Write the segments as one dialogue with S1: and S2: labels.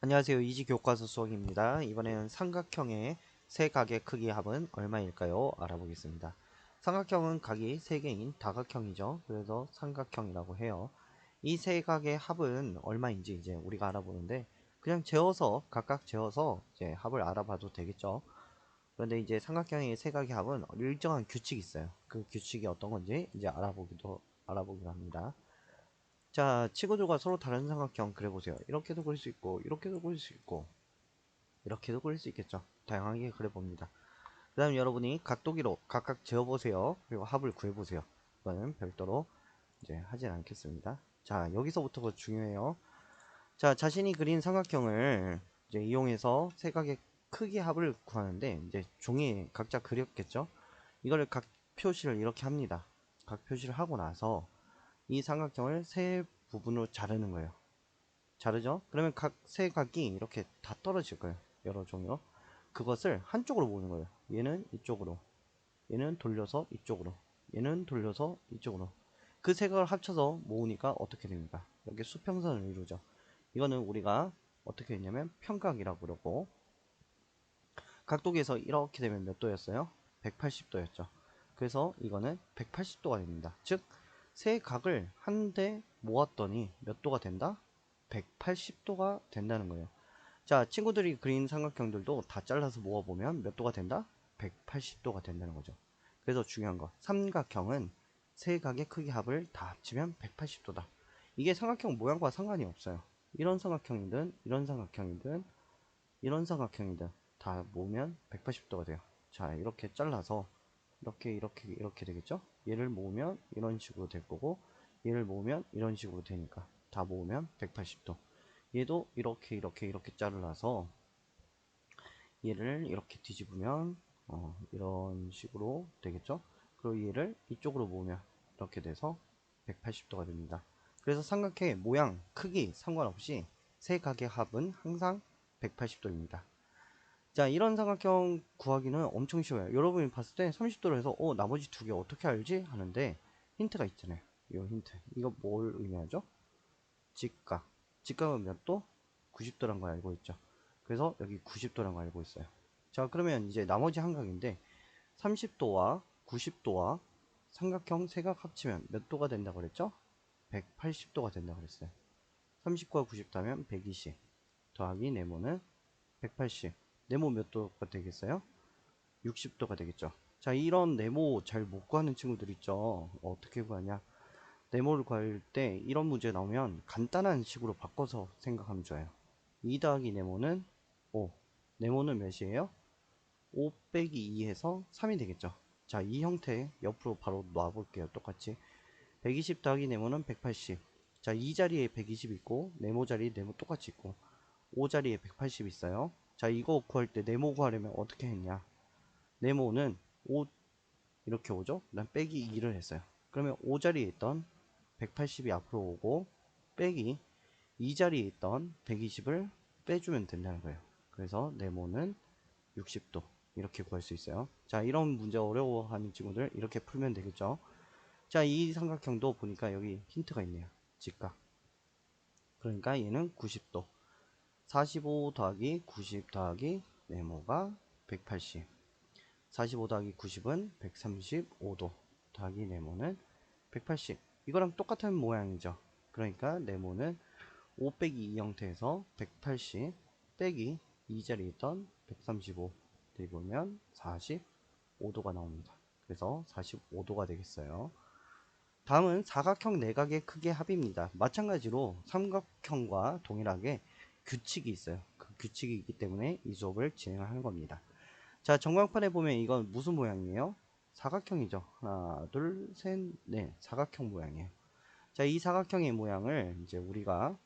S1: 안녕하세요. 이지 교과서 수학입니다. 이번에는 삼각형의 세 각의 크기 합은 얼마일까요? 알아보겠습니다. 삼각형은 각이 세 개인 다각형이죠. 그래서 삼각형이라고 해요. 이 세 각의 합은 얼마인지 이제 우리가 알아보는데 그냥 재어서 각각 재어서 이제 합을 알아봐도 되겠죠. 그런데 이제 삼각형의 세 각의 합은 일정한 규칙이 있어요. 그 규칙이 어떤 건지 이제 알아보기도 알아보기로 합니다. 자, 친구들과 서로 다른 삼각형 그려보세요. 이렇게도 그릴 수 있고, 이렇게도 그릴 수 있고, 이렇게도 그릴 수 있겠죠. 다양하게 그려봅니다. 그 다음 여러분이 각도기로 각각 재어보세요. 그리고 합을 구해보세요. 이거는 별도로 이제 하진 않겠습니다. 자, 여기서부터가 중요해요. 자, 자신이 그린 삼각형을 이제 이용해서 세 각의 크기 합을 구하는데, 이제 종이에 각자 그렸겠죠. 이거를 각 표시를 이렇게 합니다. 각 표시를 하고 나서, 이 삼각형을 세 부분으로 자르는 거예요. 자르죠? 그러면 각 세 각이 이렇게 다 떨어질 거예요. 여러 종류로. 그것을 한쪽으로 모으는 거예요. 얘는 이쪽으로. 얘는 돌려서 이쪽으로. 얘는 돌려서 이쪽으로. 그 세 각을 합쳐서 모으니까 어떻게 됩니까? 이렇게 수평선을 이루죠. 이거는 우리가 어떻게 했냐면 평각이라고 그러고 각도기에서 이렇게 되면 몇 도였어요? 180도였죠. 그래서 이거는 180도가 됩니다. 즉, 세 각을 한데 모았더니 몇 도가 된다? 180도가 된다는 거예요. 자, 친구들이 그린 삼각형들도 다 잘라서 모아보면 몇 도가 된다? 180도가 된다는 거죠. 그래서 중요한 거, 삼각형은 세 각의 크기 합을 다 합치면 180도다. 이게 삼각형 모양과 상관이 없어요. 이런 삼각형이든, 이런 삼각형이든, 이런 삼각형이든 다 모으면 180도가 돼요. 자, 이렇게 잘라서 이렇게 이렇게 이렇게 되겠죠? 얘를 모으면 이런 식으로 될 거고 얘를 모으면 이런 식으로 되니까 다 모으면 180도 얘도 이렇게 이렇게 이렇게 자르라서 얘를 이렇게 뒤집으면 어, 이런 식으로 되겠죠? 그리고 얘를 이쪽으로 모으면 이렇게 돼서 180도가 됩니다. 그래서 삼각형의 모양, 크기 상관없이 세 각의 합은 항상 180도입니다. 자, 이런 삼각형 구하기는 엄청 쉬워요. 여러분이 봤을 때 30도로 해서, 어, 나머지 두 개 어떻게 알지? 하는데, 힌트가 있잖아요. 이 힌트. 이거 뭘 의미하죠? 직각. 직각은 몇 도? 90도란 걸 알고 있죠. 그래서 여기 90도란 걸 알고 있어요. 자, 그러면 이제 나머지 한 각인데, 30도와 90도와 삼각형 세각 합치면 몇 도가 된다고 그랬죠? 180도가 된다고 그랬어요. 30과 90도면 120 더하기 네모는 180 네모 몇 도가 되겠어요? 60도가 되겠죠. 자, 이런 네모 잘 못 구하는 친구들 있죠. 어떻게 구하냐? 네모를 구할 때 이런 문제 나오면 간단한 식으로 바꿔서 생각하면 좋아요. 2 더하기 네모는 5. 네모는 몇이에요? 5 빼기 2 해서 3이 되겠죠. 자, 이 형태 옆으로 바로 놔볼게요. 똑같이. 120 더하기 네모는 180. 자, 이 자리에 120 있고, 네모 자리에 네모 똑같이 있고, 5 자리에 180 있어요. 자, 이거 구할 때 네모 구하려면 어떻게 했냐? 네모는 5 이렇게 오죠? 난 빼기 2를 했어요. 그러면 5 자리에 있던 180이 앞으로 오고 빼기 이 자리에 있던 120을 빼주면 된다는 거예요. 그래서 네모는 60도 이렇게 구할 수 있어요. 자, 이런 문제 어려워하는 친구들 이렇게 풀면 되겠죠? 자, 이 삼각형도 보니까 여기 힌트가 있네요. 직각. 그러니까 얘는 90도. 45 더하기 90 더하기 네모가 180 45 더하기 90은 135도 더하기 네모는 180 이거랑 똑같은 모양이죠. 그러니까 네모는 5 빼기 2 형태에서 180 빼기 2 자리에 있던 135 대보면 45도가 나옵니다. 그래서 45도가 되겠어요. 다음은 사각형 내각의 크기의 합입니다. 마찬가지로 삼각형과 동일하게 규칙이 있어요. 그 규칙이 있기 때문에 이 수업을 진행하는 겁니다. 자, 전광판에 보면 이건 무슨 모양이에요? 사각형이죠. 하나, 둘, 셋, 넷. 사각형 모양이에요. 자, 이 사각형의 모양을 이제 우리가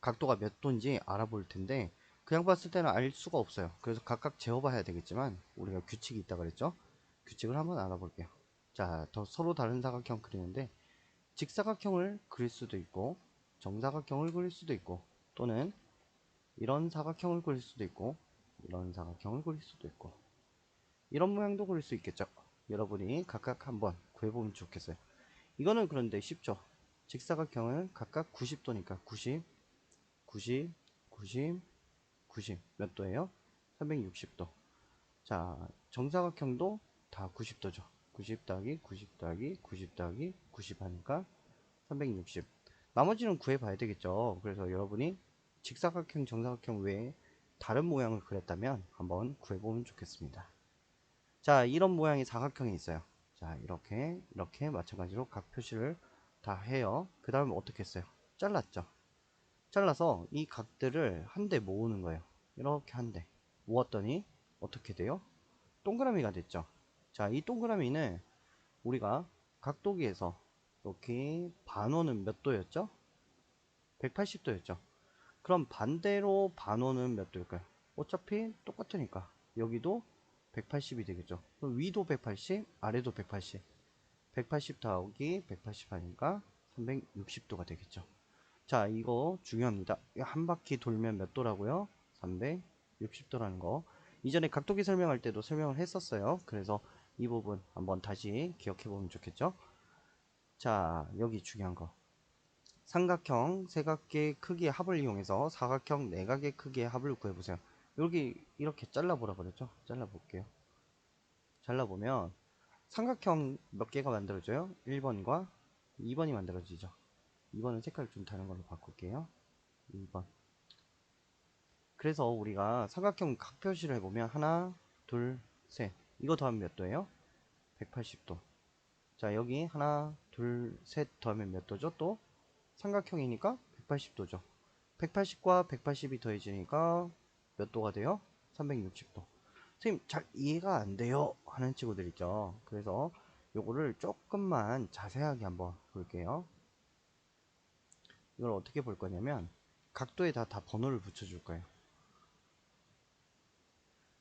S1: 각도가 몇 도인지 알아볼 텐데 그냥 봤을 때는 알 수가 없어요. 그래서 각각 재어봐야 되겠지만 우리가 규칙이 있다 그랬죠? 규칙을 한번 알아볼게요. 자, 더 서로 다른 사각형 그리는데 직사각형을 그릴 수도 있고 정사각형을 그릴 수도 있고 또는 이런 사각형을 그릴 수도 있고 이런 사각형을 그릴 수도 있고 이런 모양도 그릴 수 있겠죠 여러분이 각각 한번 구해보면 좋겠어요 이거는 그런데 쉽죠 직사각형은 각각 90도니까 90 90, 90, 90 몇 도예요? 360도. 자, 정사각형도 다 90도죠. 90 더하기 90 더하기 90 더하기 90 하니까 360. 나머지는 구해봐야 되겠죠. 그래서 여러분이 직사각형, 정사각형 외에 다른 모양을 그렸다면 한번 구해보면 좋겠습니다. 자, 이런 모양의 사각형이 있어요. 자, 이렇게, 이렇게 마찬가지로 각 표시를 다 해요. 그 다음에 어떻게 했어요? 잘랐죠. 잘라서 이 각들을 한데 모으는 거예요. 이렇게 한데 모았더니 어떻게 돼요? 동그라미가 됐죠. 자, 이 동그라미는 우리가 각도기에서 이렇게 반원은 몇 도였죠? 180도였죠. 그럼 반대로 반원은 몇 도일까요? 어차피 똑같으니까 여기도 180이 되겠죠. 그럼 위도 180, 아래도 180. 180 더하기 180 하니까 360도가 되겠죠. 자, 이거 중요합니다. 한 바퀴 돌면 몇 도라고요? 360도라는 거. 이전에 각도기 설명할 때도 설명을 했었어요. 그래서 이 부분 한번 다시 기억해 보면 좋겠죠. 자, 여기 중요한 거. 삼각형 세각의 크기의 합을 이용해서 사각형 내각의 크기의 합을 구해보세요. 여기 이렇게 잘라보라 그랬죠? 잘라볼게요. 잘라보면 삼각형 몇 개가 만들어져요? 1번과 2번이 만들어지죠. 2번은 색깔 좀 다른 걸로 바꿀게요. 2번. 그래서 우리가 삼각형 각 표시를 해보면 하나, 둘, 셋. 이거 더하면 몇 도예요? 180도. 자, 여기 하나, 둘, 셋 더하면 몇 도죠? 또 삼각형이니까 180도죠. 180과 180이 더해지니까 몇 도가 돼요? 360도. 선생님, 잘 이해가 안 돼요. 하는 친구들 있죠. 그래서 요거를 조금만 자세하게 한번 볼게요. 이걸 어떻게 볼 거냐면 각도에다 다 번호를 붙여줄 거예요.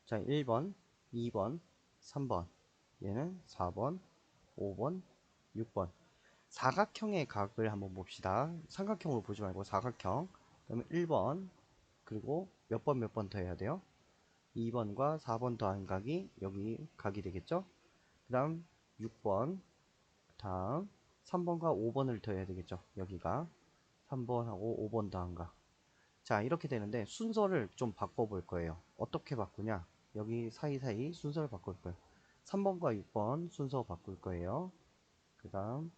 S1: 자, 1번, 2번, 3번, 얘는 4번, 5번, 6번. 사각형의 각을 한번 봅시다. 삼각형으로 보지 말고 사각형. 그러면 1번, 그리고 몇 번 몇 번 더 해야 돼요? 2번과 4번 더한 각이 여기 각이 되겠죠? 그 다음 6번, 다음 3번과 5번을 더해야 되겠죠? 여기가 3번하고 5번 더한 각. 자, 이렇게 되는데 순서를 좀 바꿔볼 거예요. 어떻게 바꾸냐? 여기 사이사이 순서를 바꿀 거예요. 3번과 6번 순서 바꿀 거예요. 그 다음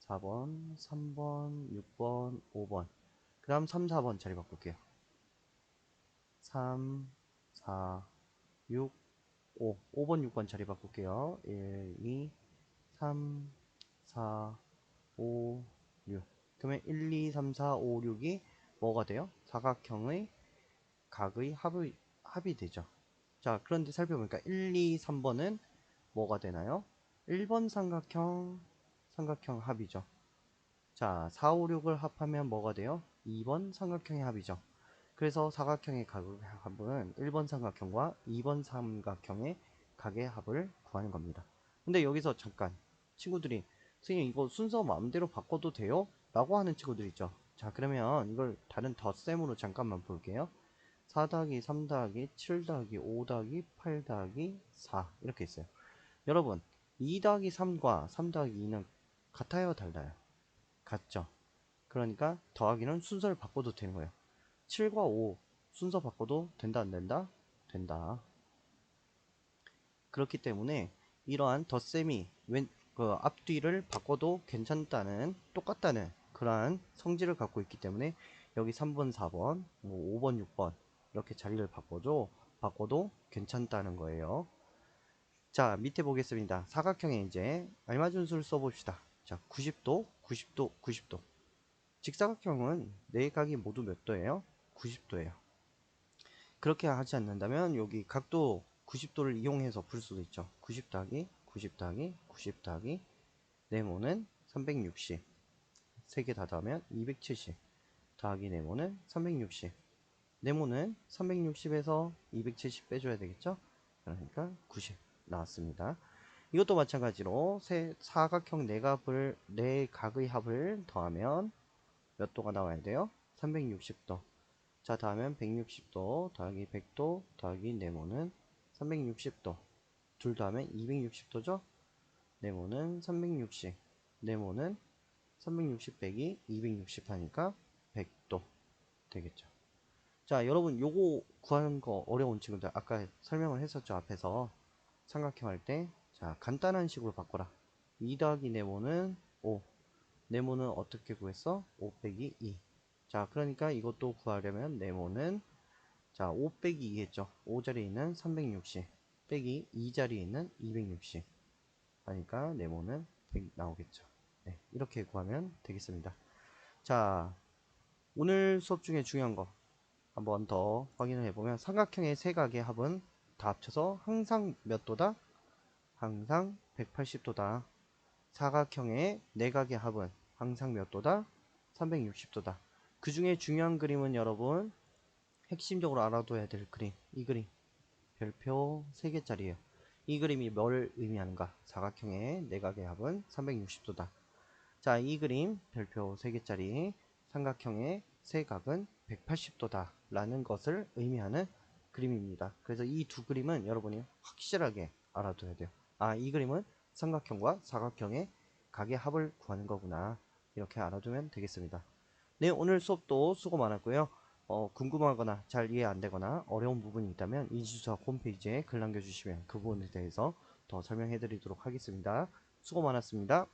S1: 4번, 3번, 6번, 5번. 그 다음 3, 4번 자리 바꿀게요. 3, 4, 6, 5. 5번, 6번 자리 바꿀게요. 1, 2, 3, 4, 5, 6. 그러면 1, 2, 3, 4, 5, 6이 뭐가 돼요? 사각형의 각의 합의, 합이 되죠. 자, 그런데 살펴보니까 1, 2, 3번은 뭐가 되나요? 1번 삼각형, 삼각형 합이죠. 자, 4, 5, 6을 합하면 뭐가 돼요? 2번 삼각형의 합이죠. 그래서 사각형의 합은 1번 삼각형과 2번 삼각형의 각의 합을 구하는 겁니다. 근데 여기서 잠깐 친구들이 선생님 이거 순서 마음대로 바꿔도 돼요? 라고 하는 친구들 있죠. 자 그러면 이걸 다른 덧셈으로 잠깐만 볼게요. 4 더하기 3 더하기 7 더하기 5 더하기 8 더하기 4 이렇게 있어요. 여러분 2 더하기 3과 3 더하기 2는 같아요 달라요? 같죠. 그러니까 더하기는 순서를 바꿔도 되는 거예요. 7과 5 순서 바꿔도 된다 안 된다? 된다. 그렇기 때문에 이러한 덧셈이 왼, 그 앞뒤를 바꿔도 괜찮다는 똑같다는 그러한 성질을 갖고 있기 때문에 여기 3번, 4번, 뭐 5번, 6번 이렇게 자리를 바꿔도 바꿔도 괜찮다는 거예요. 자 밑에 보겠습니다. 사각형에 이제 알맞은 수를 써봅시다. 자 90도, 90도, 90도. 직사각형은 네 각이 모두 몇 도예요? 90도예요. 그렇게 하지 않는다면 여기 각도 90도를 이용해서 풀 수도 있죠. 90 더하기 90 더하기 90 더하기 네모는 360세개다 더하면 270 더하기 네모는 360 네모는 360에서 270 빼줘야 되겠죠? 그러니까 90 나왔습니다. 이것도 마찬가지로 세 사각형 네 값을 네 각의 합을 더하면 몇 도가 나와야 돼요? 360도. 자, 다음엔 160도 더하기 100도 더하기 네모는 360도. 둘 더하면 260도죠? 네모는 360. 네모는 360 빼기 260 하니까 100도 되겠죠. 자, 여러분 요거 구하는 거 어려운 친구들 아까 설명을 했었죠. 앞에서 삼각형 할 때 자, 간단한 식으로 바꿔라. 2 더하기 네모는 5. 네모는 어떻게 구했어? 5 빼기 2. 자, 그러니까 이것도 구하려면 네모는 자, 5 빼기 2 했죠. 5 자리에 있는 360 빼기 2 자리에 있는 260. 하니까 네모는 100 나오겠죠. 네, 이렇게 구하면 되겠습니다. 자, 오늘 수업 중에 중요한 거 한번 더 확인을 해보면 삼각형의 세 각의 합은 다 합쳐서 항상 몇 도다? 항상 180도다. 사각형의 네 각의 합은 항상 몇 도다? 360도다. 그 중에 중요한 그림은 여러분 핵심적으로 알아둬야 될 그림 이 그림 별표 3개짜리예요. 이 그림이 뭘 의미하는가? 사각형의 네 각의 합은 360도다. 자, 이 그림 별표 3개짜리 삼각형의 세 각은 180도다 라는 것을 의미하는 그림입니다. 그래서 이 두 그림은 여러분이 확실하게 알아둬야 돼요. 아, 이 그림은 삼각형과 사각형의 각의 합을 구하는 거구나. 이렇게 알아두면 되겠습니다. 네, 오늘 수업도 수고 많았고요. 어, 궁금하거나 잘 이해 안 되거나 어려운 부분이 있다면 이지수학 홈페이지에 글 남겨주시면 그 부분에 대해서 더 설명해 드리도록 하겠습니다. 수고 많았습니다.